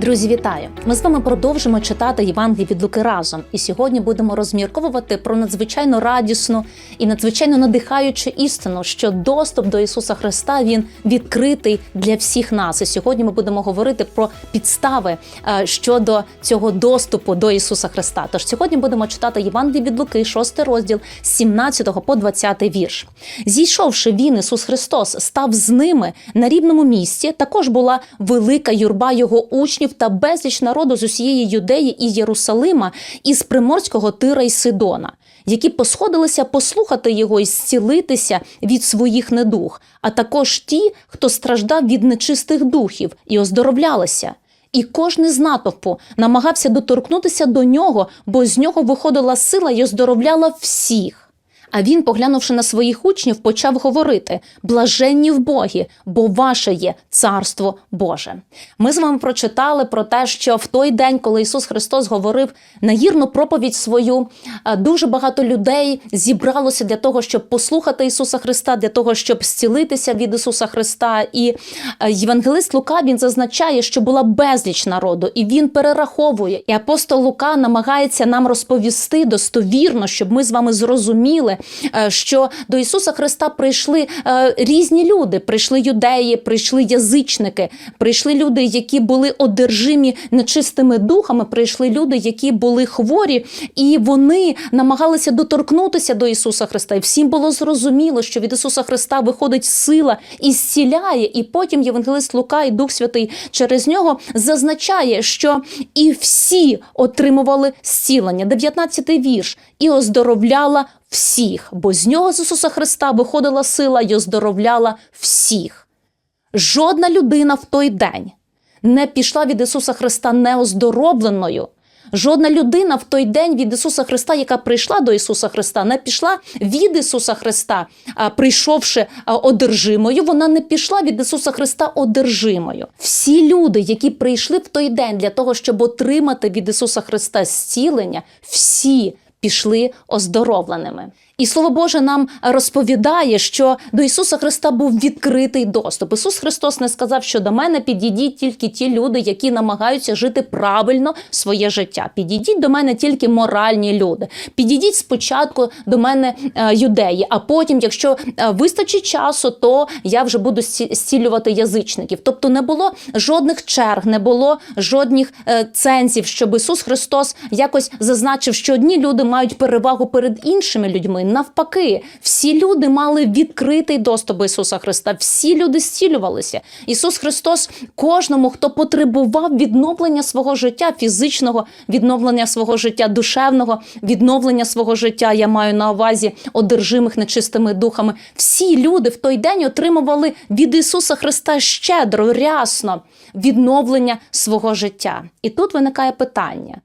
Друзі, вітаю! Ми з вами продовжимо читати Євангелії від Луки разом. І сьогодні будемо розмірковувати про надзвичайно радісну і надзвичайно надихаючу істину, що доступ до Ісуса Христа він відкритий для всіх нас. І сьогодні ми будемо говорити про підстави е, щодо цього доступу до Ісуса Христа. Тож сьогодні будемо читати Євангелії від Луки, 6 розділ з 17 по 20 вірш. Зійшовши він, Ісус Христос, став з ними на рівному місці. Також була велика юрба його учнів та безліч народу з усієї Юдеї і Єрусалима, із приморського Тира й Сидона, які посходилися послухати його і зцілитися від своїх недуг, а також ті, хто страждав від нечистих духів і оздоровлялися. І кожен з натовпу намагався доторкнутися до нього, бо з нього виходила сила і оздоровляла всіх. А він, поглянувши на своїх учнів, почав говорити: блаженні в Богі, бо ваше є царство Боже. Ми з вами прочитали про те, що в той день, коли Ісус Христос говорив нагірну проповідь свою, дуже багато людей зібралося для того, щоб послухати Ісуса Христа, для того, щоб зцілитися від Ісуса Христа. І Євангелист Лука він зазначає, що була безліч народу, і він перераховує. І апостол Лука намагається нам розповісти достовірно, щоб ми з вами зрозуміли, що до Ісуса Христа прийшли е, різні люди. Прийшли юдеї, прийшли язичники, прийшли люди, які були одержимі нечистими духами. Прийшли люди, які були хворі, і вони намагалися доторкнутися до Ісуса Христа. І всім було зрозуміло, що від Ісуса Христа виходить сила і зціляє. І потім Євангелист Лука і Дух Святий через нього зазначає, що і всі отримували зцілення. 19-й вірш і оздоровляла всіх, бо з нього з Ісуса Христа виходила сила і оздоровляла всіх. Жодна людина в той день не пішла від Ісуса Христа неоздоробленою. Жодна людина в той день від Ісуса Христа, яка прийшла до Ісуса Христа, не пішла від Ісуса Христа, прийшовши одержимою, вона не пішла від Ісуса Христа одержимою. Всі люди, які прийшли в той день для того, щоб отримати від Ісуса Христа зцілення, всі пішли оздоровленими. І слово Боже нам розповідає, що до Ісуса Христа був відкритий доступ. Ісус Христос не сказав, що до мене підійдіть тільки ті люди, які намагаються жити правильно своє життя. Підійдіть до мене тільки моральні люди. Підійдіть спочатку до мене е, юдеї, а потім, якщо е, вистачить часу, то я вже буду зці- зцілювати язичників. Тобто не було жодних черг, не було жодних е, цензів, щоб Ісус Христос якось зазначив, що одні люди мають перевагу перед іншими людьми. Навпаки, всі люди мали відкритий доступ до Ісуса Христа. Всі люди зцілювалися. Ісус Христос кожному, хто потребував відновлення свого життя, фізичного відновлення свого життя, душевного відновлення свого життя. Я маю на увазі одержимих нечистими духами. Всі люди в той день отримували від Ісуса Христа щедро, рясно відновлення свого життя. І тут виникає питання: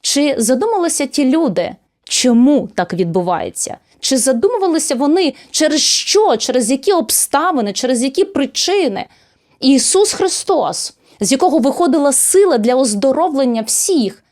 чи задумалися ті люди, чому так відбувається? Чи задумувалися вони через що, через які обставини, через які причини? Ісус Христос, з якого виходила сила для оздоровлення всіх,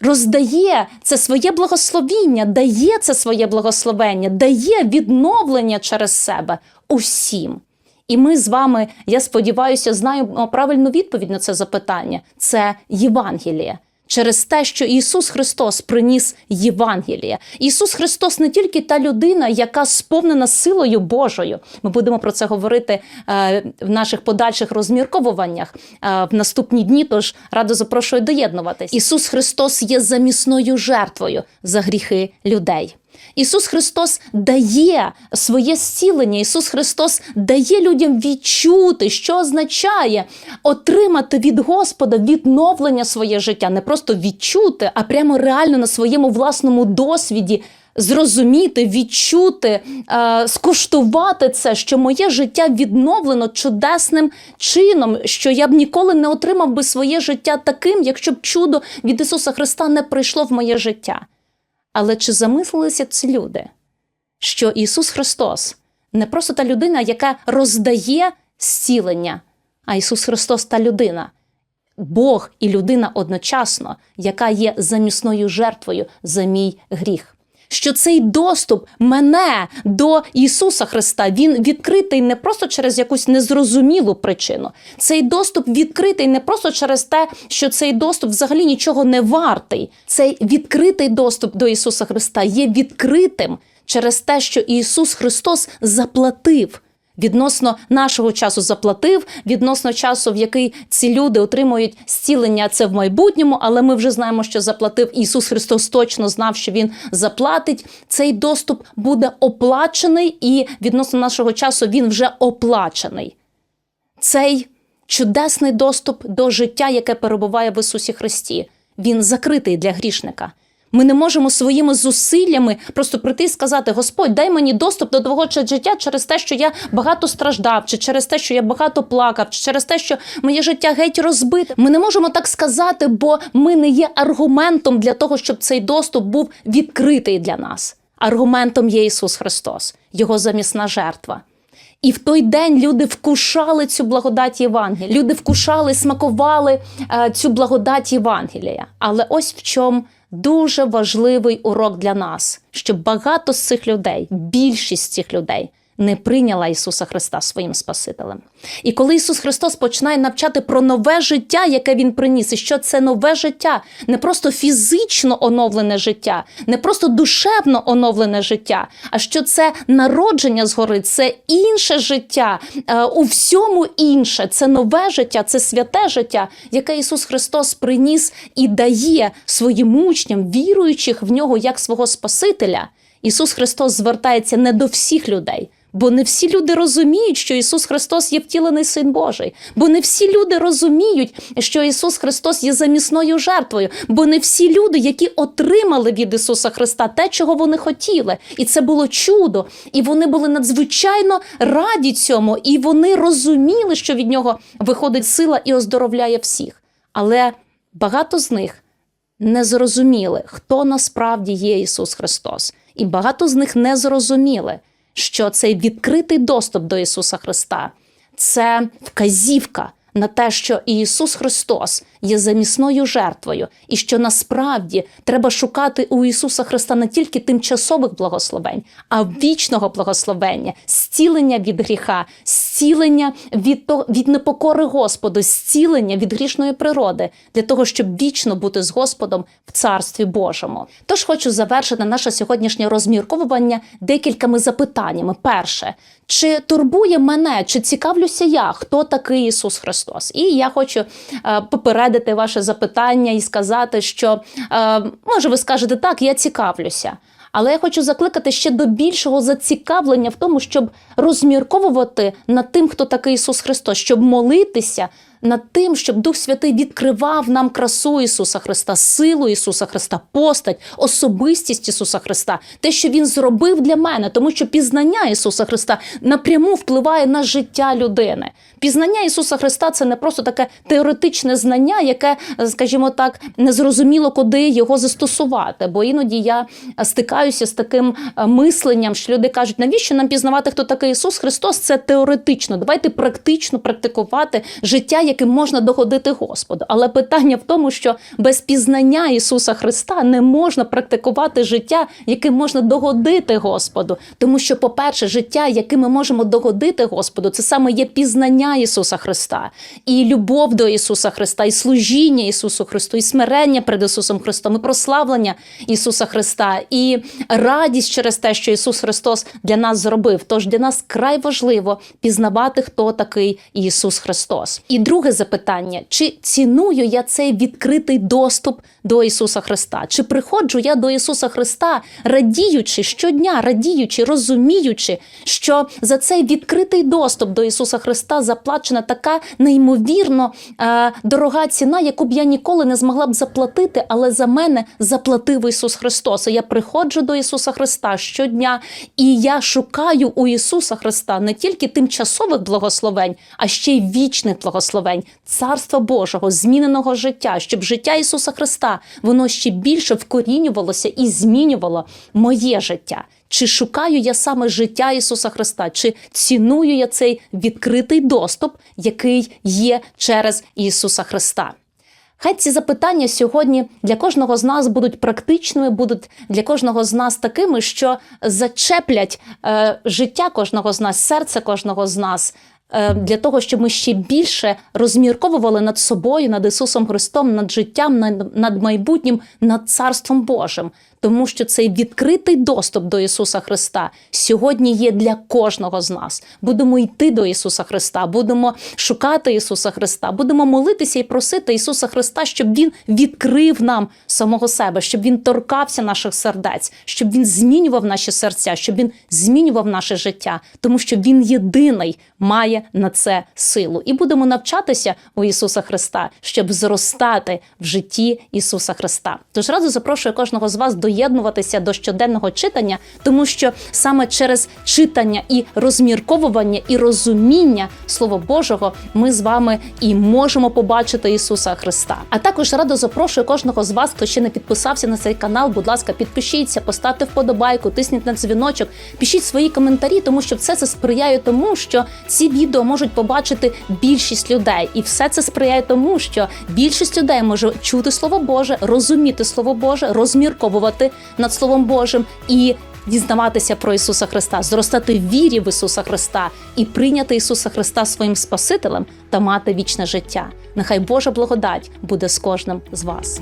роздає це своє благословіння, дає це своє благословення, дає відновлення через себе усім. І ми з вами, я сподіваюся, знаємо правильну відповідь на це запитання: це Євангеліє. Через те, що Ісус Христос приніс Євангеліє. Ісус Христос не тільки та людина, яка сповнена силою Божою. Ми будемо про це говорити е, в наших подальших розмірковуваннях е, в наступні дні. Тож радо запрошую доєднуватись. Ісус Христос є замісною жертвою за гріхи людей. Ісус Христос дає своє зцілення. Ісус Христос дає людям відчути, що означає отримати від Господа відновлення своє життя, не просто відчути, а прямо реально на своєму власному досвіді. Зрозуміти, відчути, е, скуштувати це, що моє життя відновлено чудесним чином, що я б ніколи не отримав би своє життя таким, якщо б чудо від Ісуса Христа не прийшло в моє життя. Але чи замислилися ці люди, що Ісус Христос не просто та людина, яка роздає зцілення, а Ісус Христос та людина, Бог і людина одночасно, яка є замісною жертвою за мій гріх? Що цей доступ мене до Ісуса Христа він відкритий не просто через якусь незрозумілу причину. Цей доступ відкритий не просто через те, що цей доступ взагалі нічого не вартий. Цей відкритий доступ до Ісуса Христа є відкритим через те, що Ісус Христос заплатив. Відносно нашого часу заплатив, відносно часу, в який ці люди отримують зцілення, це в майбутньому, але ми вже знаємо, що заплатив Ісус Христос точно знав, що Він заплатить. Цей доступ буде оплачений, і відносно нашого часу він вже оплачений. Цей чудесний доступ до життя, яке перебуває в Ісусі Христі, він закритий для грішника. Ми не можемо своїми зусиллями просто прийти і сказати: Господь, дай мені доступ до твого життя через те, що я багато страждав, чи через те, що я багато плакав, чи через те, що моє життя геть розбите. Ми не можемо так сказати, бо ми не є аргументом для того, щоб цей доступ був відкритий для нас. Аргументом є Ісус Христос, Його замісна жертва. І в той день люди вкушали цю благодать Євангелія. Люди вкушали, смакували е, цю благодать Євангелія. Але ось в чому дуже важливий урок для нас, що багато з цих людей, більшість цих людей. Не прийняла Ісуса Христа своїм Спасителем. І коли Ісус Христос починає навчати про нове життя, яке Він приніс, і що це нове життя, не просто фізично оновлене життя, не просто душевно оновлене життя, а що це народження згори, це інше життя, е, у всьому інше, це нове життя, це святе життя, яке Ісус Христос приніс і дає своїм учням, віруючих в нього як свого Спасителя. Ісус Христос звертається не до всіх людей. Бо не всі люди розуміють, що Ісус Христос є втілений Син Божий. Бо не всі люди розуміють, що Ісус Христос є замісною жертвою. Бо не всі люди, які отримали від Ісуса Христа те, чого вони хотіли. І це було чудо. І вони були надзвичайно раді цьому, і вони розуміли, що від нього виходить сила і оздоровляє всіх. Але багато з них не зрозуміли, хто насправді є Ісус Христос. І багато з них не зрозуміли що цей відкритий доступ до Ісуса Христа це вказівка на те, що Ісус Христос є замісною жертвою, і що насправді треба шукати у Ісуса Христа не тільки тимчасових благословень, а вічного благословення, зцілення від гріха, зцілення від від непокори Господу, зцілення від грішної природи, для того, щоб вічно бути з Господом в Царстві Божому. Тож хочу завершити наше сьогоднішнє розмірковування декількома запитаннями. Перше, чи турбує мене, чи цікавлюся я, хто такий Ісус Христос? І я хочу е, попередити ваше запитання і сказати, що е, може ви скажете так, я цікавлюся. Але я хочу закликати ще до більшого зацікавлення в тому, щоб розмірковувати над тим, хто такий Ісус Христос, щоб молитися над тим, щоб Дух Святий відкривав нам красу Ісуса Христа, силу Ісуса Христа, постать, особистість Ісуса Христа, те, що Він зробив для мене, тому що пізнання Ісуса Христа напряму впливає на життя людини. Пізнання Ісуса Христа це не просто таке теоретичне знання, яке, скажімо так, незрозуміло, куди його застосувати. Бо іноді я стикаюся з таким мисленням, що люди кажуть, навіщо нам пізнавати, хто такий Ісус Христос? Це теоретично. Давайте практично практикувати життя, яким можна догодити Господу. Але питання в тому, що без пізнання Ісуса Христа не можна практикувати життя, яким можна догодити Господу. Тому що, по-перше, життя, яким ми можемо догодити Господу, це саме є пізнання Ісуса Христа, і любов до Ісуса Христа, і служіння Ісусу Христу, і смирення перед Ісусом Христом, і прославлення Ісуса Христа, і радість через те, що Ісус Христос для нас зробив. Тож для нас край важливо пізнавати, хто такий Ісус Христос. І друге запитання: чи ціную я цей відкритий доступ до Ісуса Христа? Чи приходжу я до Ісуса Христа, радіючи щодня, радіючи, розуміючи, що за цей відкритий доступ до Ісуса Христа заплачена така неймовірно е, дорога ціна, яку б я ніколи не змогла б заплатити, але за мене заплатив Ісус Христос. Я приходжу до Ісуса Христа щодня, і я шукаю у Ісуса Христа не тільки тимчасових благословень, а ще й вічних благословень, царства Божого, зміненого життя, щоб життя Ісуса Христа воно ще більше вкорінювалося і змінювало моє життя. Чи шукаю я саме життя Ісуса Христа, чи ціную я цей відкритий доступ, який є через Ісуса Христа? Хай ці запитання сьогодні для кожного з нас будуть практичними, будуть для кожного з нас такими, що зачеплять е, життя кожного з нас, серце кожного з нас. Е, Для того, щоб ми ще більше розмірковували над собою, над Ісусом Христом, над життям, над, над майбутнім, над Царством Божим, тому що цей відкритий доступ до Ісуса Христа сьогодні є для кожного з нас. Будемо йти до Ісуса Христа, будемо шукати Ісуса Христа, будемо молитися і просити Ісуса Христа, щоб Він відкрив нам самого себе, щоб Він торкався наших сердець, щоб Він змінював наші серця, щоб Він змінював наше життя, тому що Він єдиний має на це силу. І будемо навчатися у Ісуса Христа, щоб зростати в житті Ісуса Христа. Тож разу запрошую кожного з вас доєднуватися до щоденного читання, тому що саме через читання і розмірковування і розуміння Слова Божого ми з вами і можемо побачити Ісуса Христа. А також радо запрошую кожного з вас, хто ще не підписався на цей канал. Будь ласка, підпишіться, поставте вподобайку, тисніть на дзвіночок, пишіть свої коментарі, тому що все це сприяє тому, що ці відео можуть побачити більшість людей, і все це сприяє тому, що більшість людей може чути Слово Боже, розуміти Слово Боже, розмірковувати над Словом Божим і. Дізнаватися про Ісуса Христа, зростати в вірі в Ісуса Христа і прийняти Ісуса Христа своїм Спасителем та мати вічне життя. Нехай Божа благодать буде з кожним з вас.